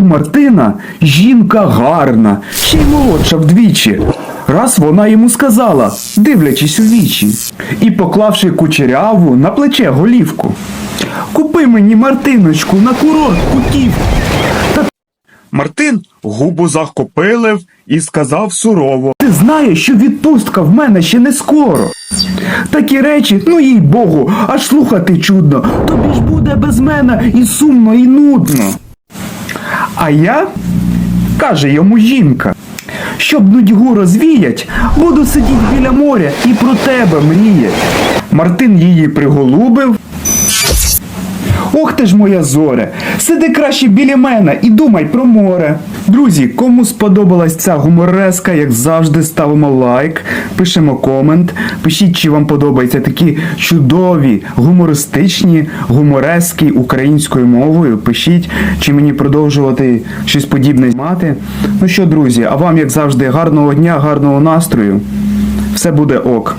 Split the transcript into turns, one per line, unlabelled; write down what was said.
У Мартина жінка гарна, ще й молодша вдвічі. Раз вона йому сказала, дивлячись у вічі, і поклавши кучеряву на плече голівку. Купи мені Мартиночку на курорт путівку. Та
Мартин губу захопилив і сказав сурово.
ти знаєш, що відпустка в мене ще не скоро. Такі речі, ну їй Богу, аж слухати чудно. Тобі ж буде без мене і сумно, і нудно. А я, каже йому жінка, щоб нудьгу розвіять, буду сидіти біля моря і про тебе мріять. Мартин її приголубив. Ох ти ж моя зоре, сиди краще біля мене і думай про море. Друзі, кому сподобалась ця гумореска, як завжди, ставимо лайк, пишемо комент. Пишіть, чи вам подобаються такі чудові, гумористичні гуморески українською мовою. Пишіть, чи мені продовжувати щось подібне мати. Ну що, друзі, а вам, як завжди, гарного дня, гарного настрою. Все буде ок.